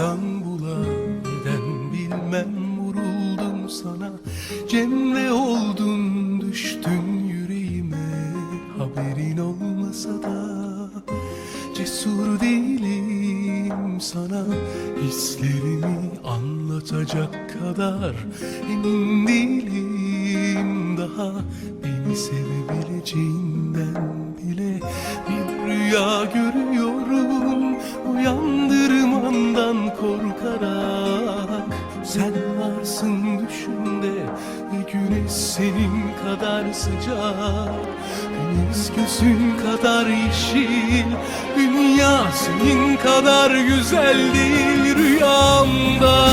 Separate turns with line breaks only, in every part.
İstanbul'a Neden bilmem vuruldum sana. Cemre oldun düştün yüreğime Haberin olmasa da. Cesur değilim sana Hislerimi anlatacak kadar Emin değilim. Daha Beni sevebileceğinden bile Bir rüya görüyorum. Uyandırmandan Sen varsın düşümde Ve güneş senin kadar sıcak. Deniz gözün kadar yeşil Dünya senin kadar güzel değil rüyamda.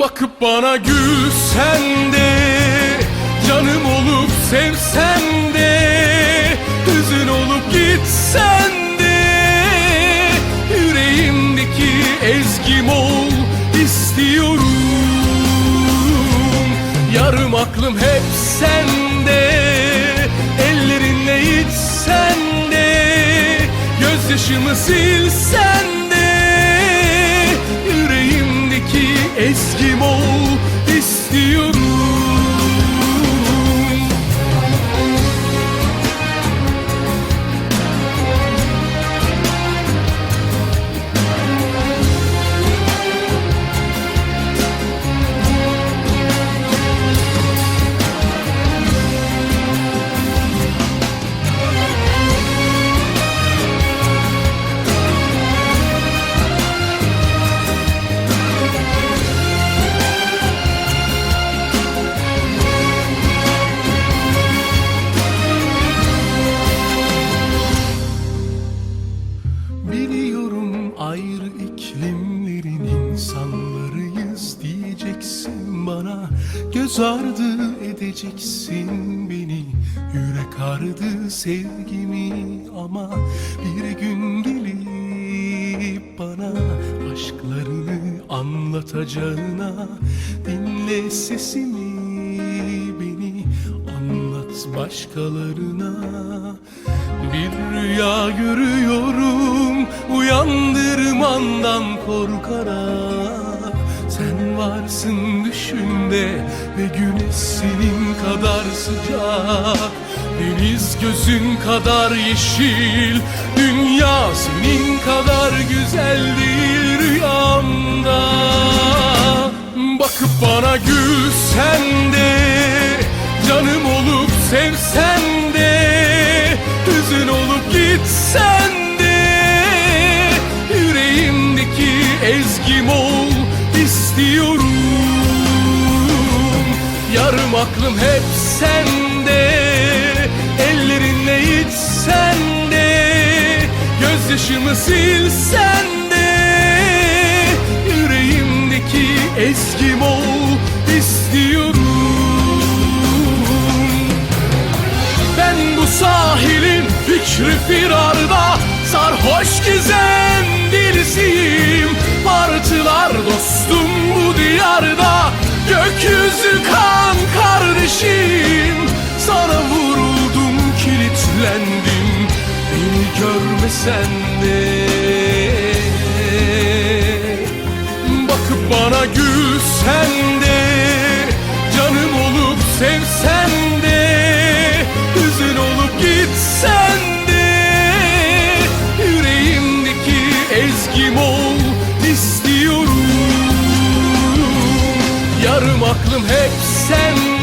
Bakıp bana gülsen de Canım olup sevsen de Hüzün olup gitsen de Yüreğimdeki ezgim ol Yarım aklım hep sende Ellerinle içsen de Gözyaşımı silsen de Yüreğimdeki ezgim ol istiyorum diyeceksin bana Göz ardı edeceksin beni. Yürek ardı sevgimi ama Bir gün gelip bana aşklarını anlatacağına Dinle sesimi. Beni anlat başkalarına. Bir rüya görüyorum uyandırmandan korkarak Sen varsın düşümde ve güneş senin kadar sıcak. Deniz gözün kadar yeşil Dünya senin kadar güzel değil rüyamda. Bakıp bana gülsen de Canım olup sevsen de Hüzün olup gitsen Yarım aklım hep sende Ellerinle içsen de Gözyaşımı silsen de Yüreğimdeki ezgim ol istiyorum. Ben bu sahilin fikri firarda Sarhoş gizem dilisiyim Martılar dostum bu diyarda Gökyüzü kan görmesen de Bakıp bana gülsen de Canım olup sevsen de Hüzün olup gitsen de Yüreğimdeki ezgim ol istiyorum. Yarım aklım hep sende